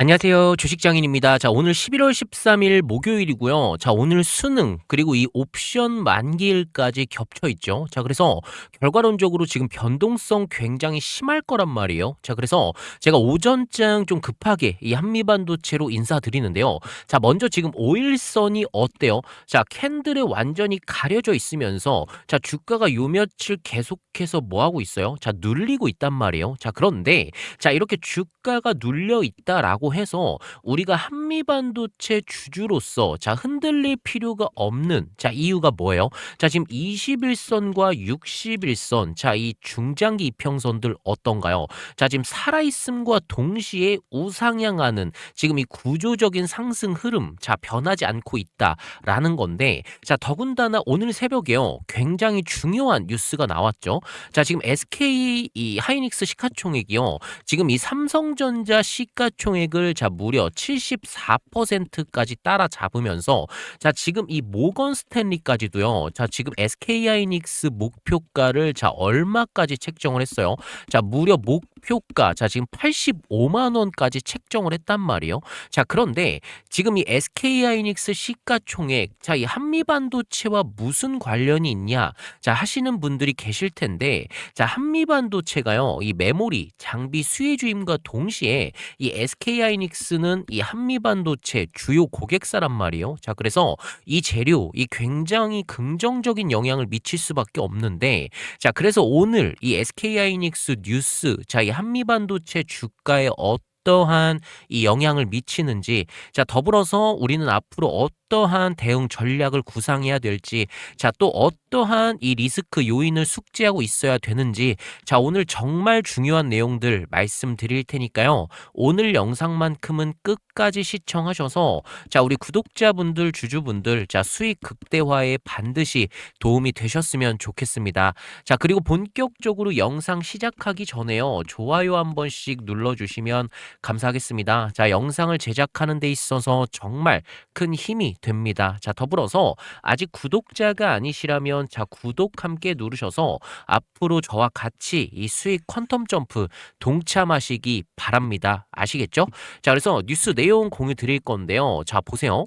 안녕하세요. 주식장인입니다. 자, 오늘 11월 13일 목요일이고요. 자, 오늘 수능 그리고 이 옵션 만기일까지 겹쳐 있죠. 자, 그래서 결과론적으로 지금 변동성 굉장히 심할 거란 말이에요. 자, 그래서 제가 오전장 좀 급하게 이 한미반도체로 인사드리는데요. 자, 먼저 지금 5일선이 어때요? 자, 캔들에 완전히 가려져 있으면서 자, 주가가 요 며칠 계속해서 뭐 하고 있어요? 자, 눌리고 있단 말이에요. 자, 그런데 자, 이렇게 주가가 눌려 있다라고 해서 우리가 한미 반도체 주주로서 자, 흔들릴 필요가 없는 자, 이유가 뭐예요? 자, 지금 21선과 61선 자, 이 중장기 이평선들 어떤가요? 자, 지금 살아 있음과 동시에 우상향하는 지금 이 구조적인 상승 흐름 자, 변하지 않고 있다라는 건데 자, 더군다나 오늘 새벽에요. 굉장히 중요한 뉴스가 나왔죠. 자, 지금 SK 이 하이닉스 시가총액이요. 지금 이 삼성전자 시가총액 을 자 무려 74%까지 따라잡으면서 자 지금 이 모건 스탠리까지도요. 자 지금 SK 하이닉스 목표가를 자 얼마까지 책정을 했어요. 자 무려 목 표가 자 지금 85만 원까지 책정을 했단 말이에요. 자 그런데 지금 이 SK 하이닉스 시가총액 자 이 한미 반도체와 무슨 관련이 있냐 자 하시는 분들이 계실 텐데 자 한미 반도체가요. 이 메모리 장비 수혜 주임과 동시에 이 SK 하이닉스는 이 한미 반도체 주요 고객사란 말이에요. 자, 그래서 이 재료 이 굉장히 긍정적인 영향을 미칠 수밖에 없는데 자, 그래서 오늘 이 SK 하이닉스 뉴스 자, 이 한미 반도체 주가에 어떠한 이 영향을 미치는지. 자 더불어서 우리는 앞으로 어떠한 대응 전략을 구상해야 될지 자 또 어떠한 이 리스크 요인을 숙지하고 있어야 되는지 자 오늘 정말 중요한 내용들 말씀드릴 테니까요. 오늘 영상만큼은 끝까지 시청하셔서 자 우리 구독자분들 주주분들 자 수익 극대화에 반드시 도움이 되셨으면 좋겠습니다. 자 그리고 본격적으로 영상 시작하기 전에요. 좋아요 한 번씩 눌러주시면 감사하겠습니다. 자, 영상을 제작하는 데 있어서 정말 큰 힘이 됩니다. 자, 더불어서 아직 구독자가 아니시라면 자, 구독 함께 누르셔서 앞으로 저와 같이 이 수익 퀀텀 점프 동참하시기 바랍니다. 아시겠죠? 자, 그래서 뉴스 내용 공유 드릴 건데요. 자, 보세요.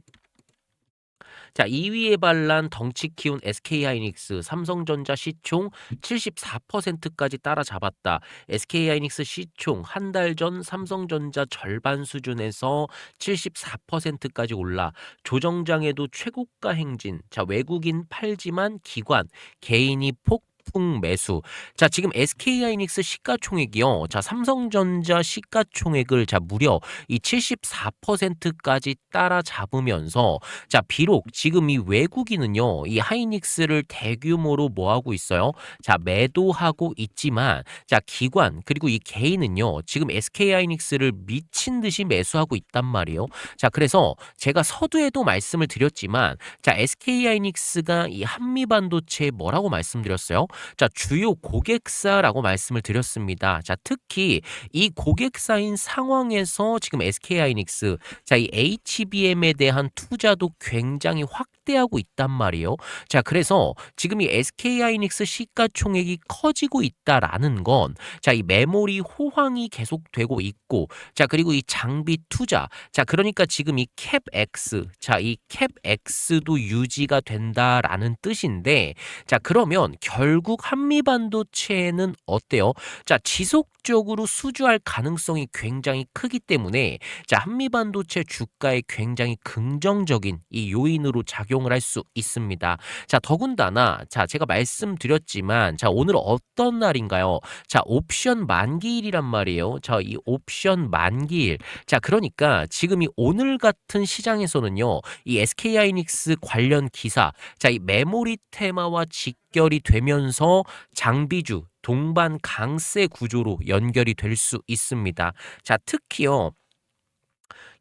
자, 2위에 발란 덩치 키운 SK하이닉스, 삼성전자 시총 74%까지 따라잡았다. SK하이닉스 시총 한 달 전 삼성전자 절반 수준에서 74%까지 올라 조정장에도 최고가 행진. 자, 외국인 팔지만 기관, 개인이 폭 폭풍 매수. 자, 지금 SK하이닉스 시가총액이요. 자, 삼성전자 시가총액을 자 무려 이 74%까지 따라잡으면서 자, 비록 지금 이 외국인은요. 이 하이닉스를 대규모로 뭐 하고 있어요? 자, 매도하고 있지만 자, 기관 그리고 이 개인은요. 지금 SK하이닉스를 미친 듯이 매수하고 있단 말이에요. 자, 그래서 제가 서두에도 말씀을 드렸지만 자, SK하이닉스가 이 한미 반도체에 뭐라고 말씀드렸어요? 자, 주요 고객사라고 말씀을 드렸습니다. 자, 특히 이 고객사인 상황에서 지금 SK하이닉스, 자, 이 HBM에 대한 투자도 굉장히 확 대하고 있단 말이에요. 자, 그래서 지금 이 SK하이닉스 시가총액이 커지고 있다라는 건, 자, 이 메모리 호황이 계속되고 있고, 자, 그리고 이 장비 투자, 자, 그러니까 지금 이 캡X, 자, 이 캡X도 유지가 된다라는 뜻인데, 자, 그러면 결국 결국 한미 반도체는 어때요? 자, 지속적으로 수주할 가능성이 굉장히 크기 때문에 자, 한미 반도체 주가에 굉장히 긍정적인 이 요인으로 작용 을 할 수 있습니다. 자, 더군다나 자, 제가 말씀드렸지만 자, 오늘 어떤 날인가요? 자, 옵션 만기일이란 말이에요. 자, 이 옵션 만기일. 자, 그러니까 지금 이 오늘 같은 시장에서는요. 이 SK하이닉스 관련 기사, 자, 이 메모리 테마와 직 연결이 되면서 장비주 동반 강세 구조로 연결이 될 수 있습니다. 자, 특히요.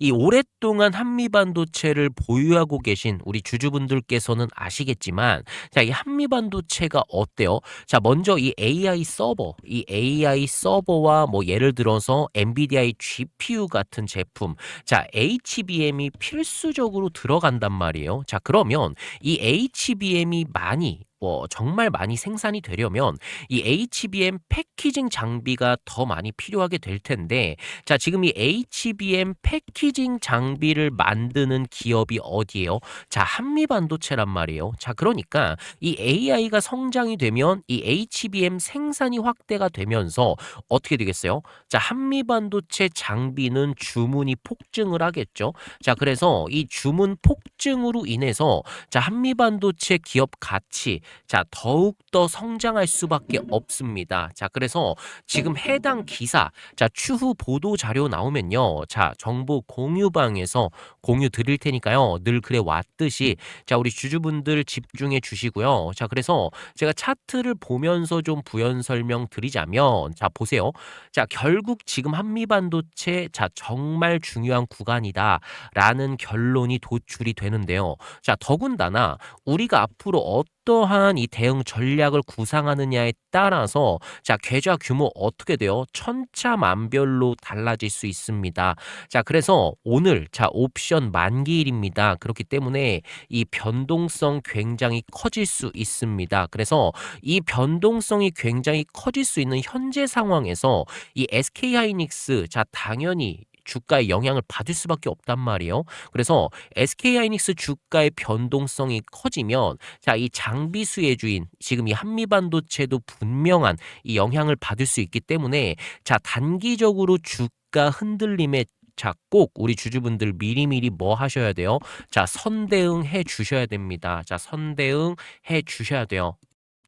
이 오랫동안 한미 반도체를 보유하고 계신 우리 주주분들께서는 아시겠지만 자, 이 한미 반도체가 어때요? 자, 먼저 이 AI 서버, 이 AI 서버와 뭐 예를 들어서 엔비디아의 GPU 같은 제품, 자, HBM이 필수적으로 들어간단 말이에요. 자, 그러면 이 HBM이 많이 뭐 정말 많이 생산이 되려면 이 HBM 패키징 장비가 더 많이 필요하게 될 텐데 자 지금 이 HBM 패키징 장비를 만드는 기업이 어디예요? 자 한미반도체란 말이에요. 자 그러니까 이 AI가 성장이 되면 이 HBM 생산이 확대가 되면서 어떻게 되겠어요? 자 한미반도체 장비는 주문이 폭증을 하겠죠. 자 그래서 이 주문 폭증으로 인해서 자 한미반도체 기업 가치 자, 더욱 더 성장할 수밖에 없습니다. 자, 그래서 지금 해당 기사, 자, 추후 보도 자료 나오면요. 자, 정보 공유방에서 공유 드릴 테니까요. 늘 그래 왔듯이 자, 우리 주주분들 집중해 주시고요. 자, 그래서 제가 차트를 보면서 좀 부연 설명 드리자면 자, 보세요. 자, 결국 지금 한미 반도체 자, 정말 중요한 구간이다 라는 결론이 도출이 되는데요. 자, 더군다나 우리가 앞으로 어 떠한 이 대응 전략을 구상하느냐에 따라서 자, 계좌 규모 어떻게 돼요? 천차만별로 달라질 수 있습니다. 자, 그래서 오늘 자, 옵션 만기일입니다. 그렇기 때문에 이 변동성 굉장히 커질 수 있습니다. 그래서 이 변동성이 굉장히 커질 수 있는 현재 상황에서 이 SK 하이닉스 자, 당연히 주가에 영향을 받을 수밖에 없단 말이에요. 그래서 SK 하이닉스 주가의 변동성이 커지면 자, 이 장비 수혜주인 지금 이 한미 반도체도 분명한 이 영향을 받을 수 있기 때문에 자, 단기적으로 주가 흔들림에 자, 꼭 우리 주주분들 미리미리 뭐 하셔야 돼요? 자, 선대응 해 주셔야 됩니다. 자, 선대응 해 주셔야 돼요.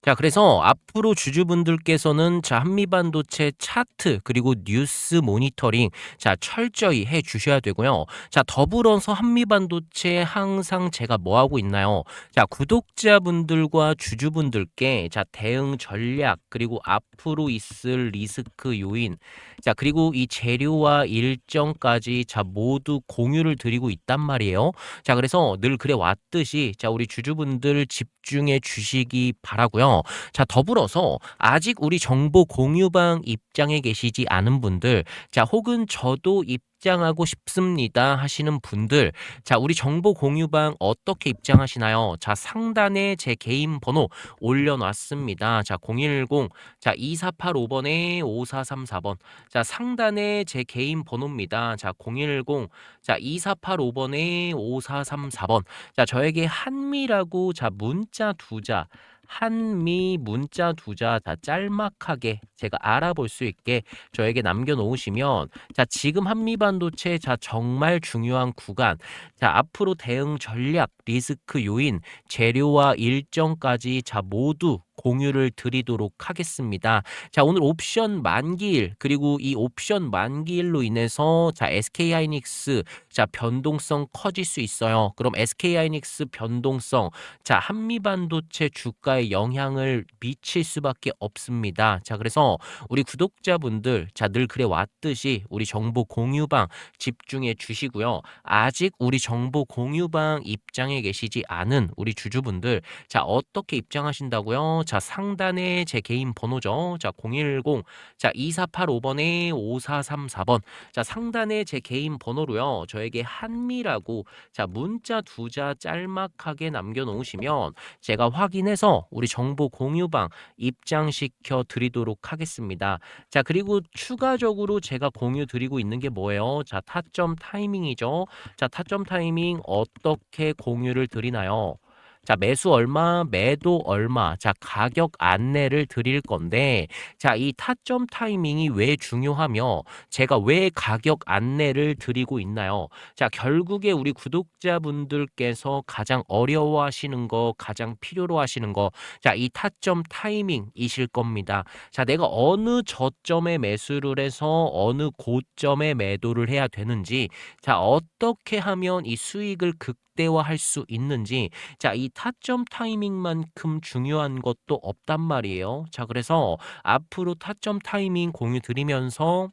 자, 그래서 앞으로 주주분들께서는 자, 한미반도체 차트 그리고 뉴스 모니터링 자, 철저히 해 주셔야 되고요. 자, 더불어서 한미반도체 항상 제가 뭐 하고 있나요? 자, 구독자분들과 주주분들께 자, 대응 전략 그리고 앞으로 있을 리스크 요인 자, 그리고 이 재료와 일정까지 자, 모두 공유를 드리고 있단 말이에요. 자, 그래서 늘 그래 왔듯이 자, 우리 주주분들 집중해 주시기 바라고요. 자, 더불어서 아직 우리 정보 공유방 입장에 계시지 않은 분들, 자, 혹은 저도 입 입장하고 싶습니다 하시는 분들 자 우리 정보 공유방 어떻게 입장하시나요? 자 상단에 제 개인 번호 올려놨습니다. 자 010 자 2485번에 5434번 자 상단에 제 개인 번호입니다. 자 010 자 2485번에 5434번 자 저에게 한미라고 자 문자 두자 한미 문자 두자 다 짤막하게 제가 알아볼 수 있게 저에게 남겨놓으시면 자 지금 한미 반도체 자 정말 중요한 구간. 자 앞으로 대응 전략 리스크 요인 재료와 일정까지 자 모두 공유를 드리도록 하겠습니다. 자, 오늘 옵션 만기일 그리고 이 옵션 만기일로 인해서 자, SK 하이닉스 자, 변동성 커질 수 있어요. 그럼 SK 하이닉스 변동성 자, 한미 반도체 주가에 영향을 미칠 수밖에 없습니다. 자, 그래서 우리 구독자분들 자, 늘 그래 왔듯이 우리 정보 공유방 집중해 주시고요. 아직 우리 정보 공유방 입장에 계시지 않은 우리 주주분들 자, 어떻게 입장하신다고요? 자, 상단에 제 개인 번호죠. 자, 010. 자, 2485번에 5434번. 자, 상단에 제 개인 번호로요. 저에게 한미라고 자, 문자 두 자 짤막하게 남겨 놓으시면 제가 확인해서 우리 정보 공유방 입장시켜 드리도록 하겠습니다. 자, 그리고 추가적으로 제가 공유 드리고 있는 게 뭐예요? 자, 타점 타이밍이죠. 자, 타점 타이밍 어떻게 공유를 드리나요? 자, 매수 얼마, 매도 얼마. 자, 가격 안내를 드릴 건데, 자, 이 타점 타이밍이 왜 중요하며, 제가 왜 가격 안내를 드리고 있나요? 자, 결국에 우리 구독자분들께서 가장 어려워 하시는 거, 가장 필요로 하시는 거, 자, 이 타점 타이밍이실 겁니다. 자, 내가 어느 저점에 매수를 해서 어느 고점에 매도를 해야 되는지, 자, 어떻게 하면 이 수익을 극 극대화할 수 있는지 자, 이 타점 타이밍만큼 중요한 것도 없단 말이에요. 자, 그래서 앞으로 타점 타이밍 공유 드리면서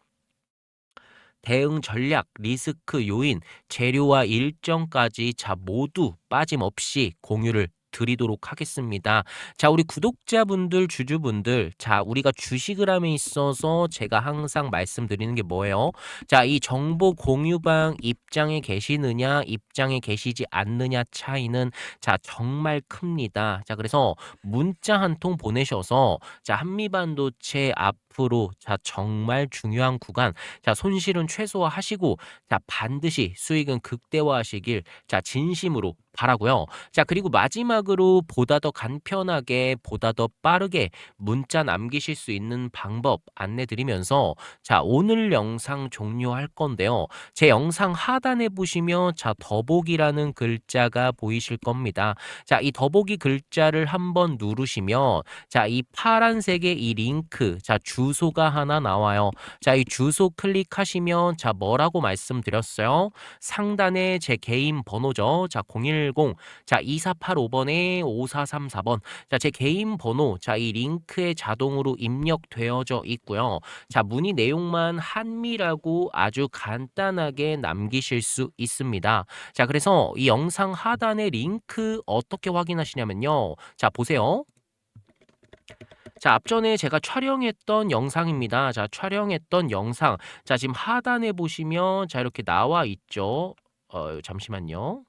대응 전략, 리스크 요인, 재료와 일정까지 자 모두 빠짐없이 공유를 드리도록 하겠습니다. 자, 우리 구독자분들, 주주분들, 자, 우리가 주식을 함에 있어서 제가 항상 말씀드리는 게 뭐예요? 자, 이 정보 공유방 입장에 계시느냐, 입장에 계시지 않느냐 차이는 자, 정말 큽니다. 자, 그래서 문자 한 통 보내셔서 자, 한미반도체 앞 으로 자, 정말 중요한 구간, 자, 손실은 최소화하시고 자, 반드시 수익은 극대화하시길 자, 진심으로 바라고요. 자, 그리고 마지막으로 보다 더 간편하게, 보다 더 빠르게 문자 남기실 수 있는 방법 안내 드리면서 자, 오늘 영상 종료할 건데요. 제 영상 하단에 보시면 자, 더보기라는 글자가 보이실 겁니다. 자, 이 더보기 글자를 한번 누르시면 자, 이 파란색의 이 링크, 자, 주 소가 하나 나와요. 자, 이 주소 클릭하시면 자, 뭐라고 말씀드렸어요? 상단에 제 개인 번호죠. 자, 010 자, 2485번에 5434번. 자, 제 개인 번호. 자, 이 링크에 자동으로 입력되어져 있고요. 자, 문의 내용만 한미라고 아주 간단하게 남기실 수 있습니다. 자, 그래서 이 영상 하단의 링크 어떻게 확인하시냐면요. 자, 보세요. 자, 앞전에 제가 촬영했던 영상입니다. 자, 촬영했던 영상. 자, 지금 하단에 보시면 자, 이렇게 나와 있죠. 어, 잠시만요.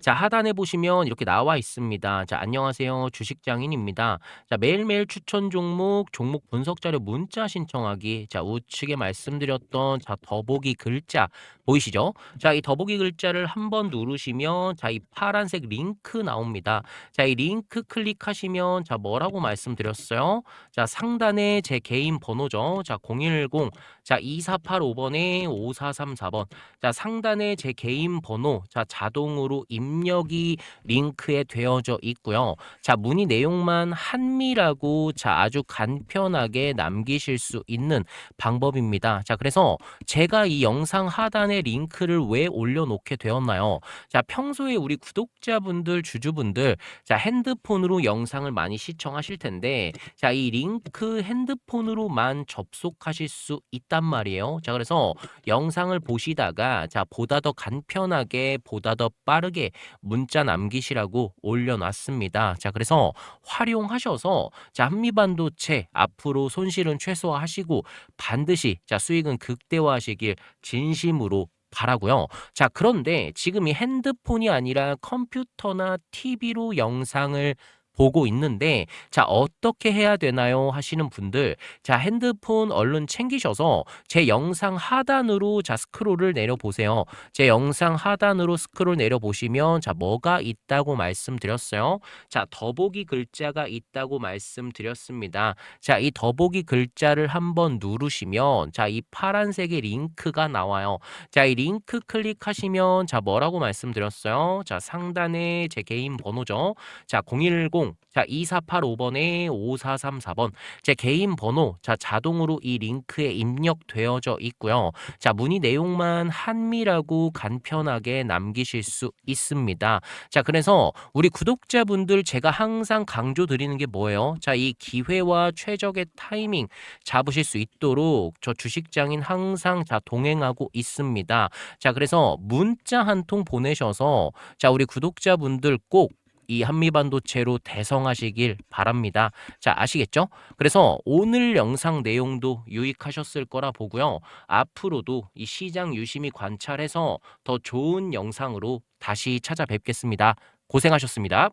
자, 하단에 보시면 이렇게 나와 있습니다. 자, 안녕하세요. 주식장인입니다. 자, 매일매일 추천 종목, 종목 분석 자료 문자 신청하기. 자, 우측에 말씀드렸던 자, 더보기 글자 보이시죠? 자, 이 더보기 글자를 한번 누르시면 자, 이 파란색 링크 나옵니다. 자, 이 링크 클릭하시면 자, 뭐라고 말씀드렸어요? 자, 상단에 제 개인 번호죠. 자, 010 자, 2485번에 5434번. 자, 상단에 제 개인 번호. 자, 자동으로 입력이 링크에 되어져 있고요. 자, 문의 내용만 한미라고 자, 아주 간편하게 남기실 수 있는 방법입니다. 자, 그래서 제가 이 영상 하단에 링크를 왜 올려놓게 되었나요? 자, 평소에 우리 구독자분들, 주주분들, 자, 핸드폰으로 영상을 많이 시청하실 텐데, 자, 이 링크 핸드폰으로만 접속하실 수 있단 말이에요. 자, 그래서 영상을 보시다가, 자, 보다 더 간편하게, 보다 더 빠르게 문자 남기시라고 올려놨습니다. 자, 그래서 활용하셔서, 자, 한미반도체 앞으로 손실은 최소화하시고, 반드시, 자, 수익은 극대화하시길 진심으로 바라고요. 자, 그런데 지금 이 핸드폰이 아니라 컴퓨터나 TV로 영상을 보고 있는데 자 어떻게 해야 되나요? 하시는 분들 자 핸드폰 얼른 챙기셔서 제 영상 하단으로 자 스크롤을 내려 보세요. 제 영상 하단으로 스크롤 내려 보시면 자 뭐가 있다고 말씀드렸어요? 자 더보기 글자가 있다고 말씀드렸습니다. 자 이 더보기 글자를 한번 누르시면 자 이 파란색의 링크가 나와요. 자 이 링크 클릭하시면 자 뭐라고 말씀드렸어요? 자 상단에 제 개인 번호죠? 자010 자, 2485번에 5434번. 제 개인 번호. 자, 자동으로 이 링크에 입력되어져 있고요. 자, 문의 내용만 한미라고 간편하게 남기실 수 있습니다. 자, 그래서 우리 구독자분들 제가 항상 강조 드리는 게 뭐예요? 자, 이 기회와 최적의 타이밍 잡으실 수 있도록 저 주식장인 항상 자, 동행하고 있습니다. 자, 그래서 문자 한 통 보내셔서 자, 우리 구독자분들 꼭 이 한미 반도체로 대성하시길 바랍니다. 자, 아시겠죠? 그래서 오늘 영상 내용도 유익하셨을 거라 보고요. 앞으로도 이 시장 유심히 관찰해서 더 좋은 영상으로 다시 찾아뵙겠습니다. 고생하셨습니다.